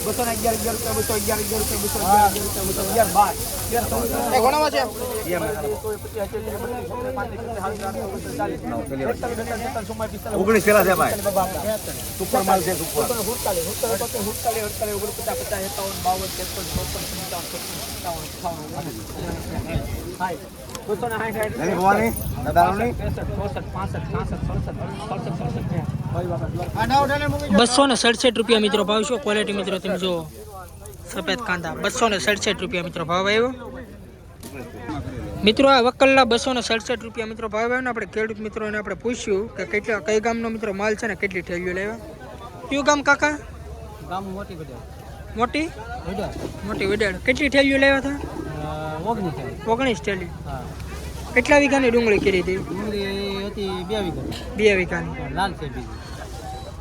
બસો ને અગિયાર અગિયાર રૂપિયા બસો અગિયાર અગિયાર રૂપિયા બસો અગિયાર રૂપિયા બસો અગિયાર બાર એ કોનામાં છે ઓગણીસ પેલા છે ભાઈ સુપર માલ છે સુપર એની ભવાની દાદાની બસો ને સડસઠ રૂપિયા મિત્રો ભાવ છો. ક્વોલિટી મિત્રો તમે જો સફેદ કાંદા. બસો ને સડસઠ રૂપિયા મિત્રો ભાવ આવ્યો. મિત્રો આ વકલના બસો ને સડસઠ રૂપિયા મિત્રો ભાવ આવ્યો ને આપણે ખેડૂત મિત્રોને આપણે પૂછ્યું કે કેટલા કઈ ગામનો મિત્રો માલ છે ને કેટલી ઠેલીઓ લેવા? કયું ગામ કાકા? ગામ મોટી મોટી? મોટી વિડાળ કેટલી ઠેલીઓ લેવા હતા? ઓગણીસ ઓગણીસ ઠેલી કેટલા વીઘાની ડુંગળી કરી હતી? ડુંગળી હતી બે વીઘા બે વીઘાની. લાલ છે બીજી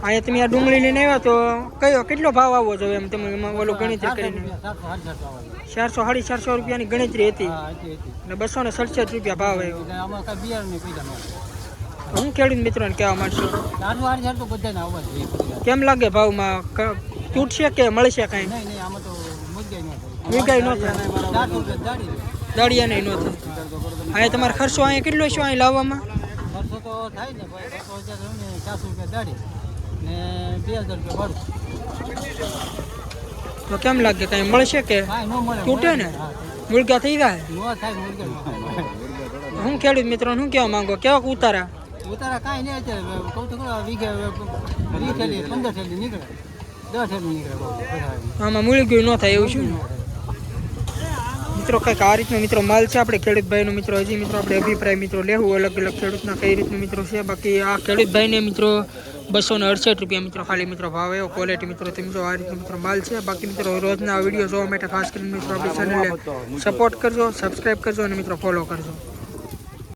અહીંયા તમે આ ડુંગળી લઈને આવ્યા તો કયો કેટલો ભાવ આવવો જોઈએ એમ તમે એમાં ઓલું ગણતરી કરીને? ચારસો સાડી ચારસો રૂપિયાની ગણતરી હતી. અને બસો ને સડસઠ રૂપિયા ભાવ આવ્યો. હું ખેડૂત મિત્રોને કહેવા નહીં કેમ લાગે ભાવમાં? તૂટશે કે મળશે કાંઈ? નહીં આમાં ન થાય. ચારસો રૂપિયા. દાળિયા નહીં ન થાય. અહીંયા તમારે ખર્ચો અહીંયા કેટલો છે અહીં લાવવામાં? ખર્ચો તો થાય ને બે હજાર રૂપિયા ભાડું. તો કેમ લાગે કાંઈ મળશે કે? મળે તૂટે ને? મુર્ગા થઈ જાય? હું ખેડૂત મિત્રો શું કહેવા માંગો? કેવા ઉતારા? ઉતારા કાંઈ નહીં અત્યારે. કહું તો ખરું, વીઘે વીસ થેલી પંદર થેલી નીકળે. દસ થેલી નીકળે બહુ બધા આમાં મૂળગ્યું ન થાય એવું શું? મિત્રો કંઈક આ રીતનો મિત્રો માલ છે આપણે ખેડૂત ભાઈનો મિત્રો. હજી મિત્રો આપણે અભિપ્રાય મિત્રો લેવું અલગ અલગ ખેડૂતના કઈ રીતનું મિત્રો છે. બાકી આ ખેડૂત ભાઈને મિત્રો બસો ને અડસઠ રૂપિયા મિત્રો, ખાલી મિત્રો ભાવ એવો ક્વોલિટી મિત્રો તેમ જો આ રીતે મિત્રો માલ છે. બાકી મિત્રો રોજના વીડિયો જોવા માટે ખાસ કરીને મિત્રો આપણી ચેનલને સપોર્ટ કરજો સબસ્ક્રાઈબ કરજો અને મિત્રો ફોલો કરજો.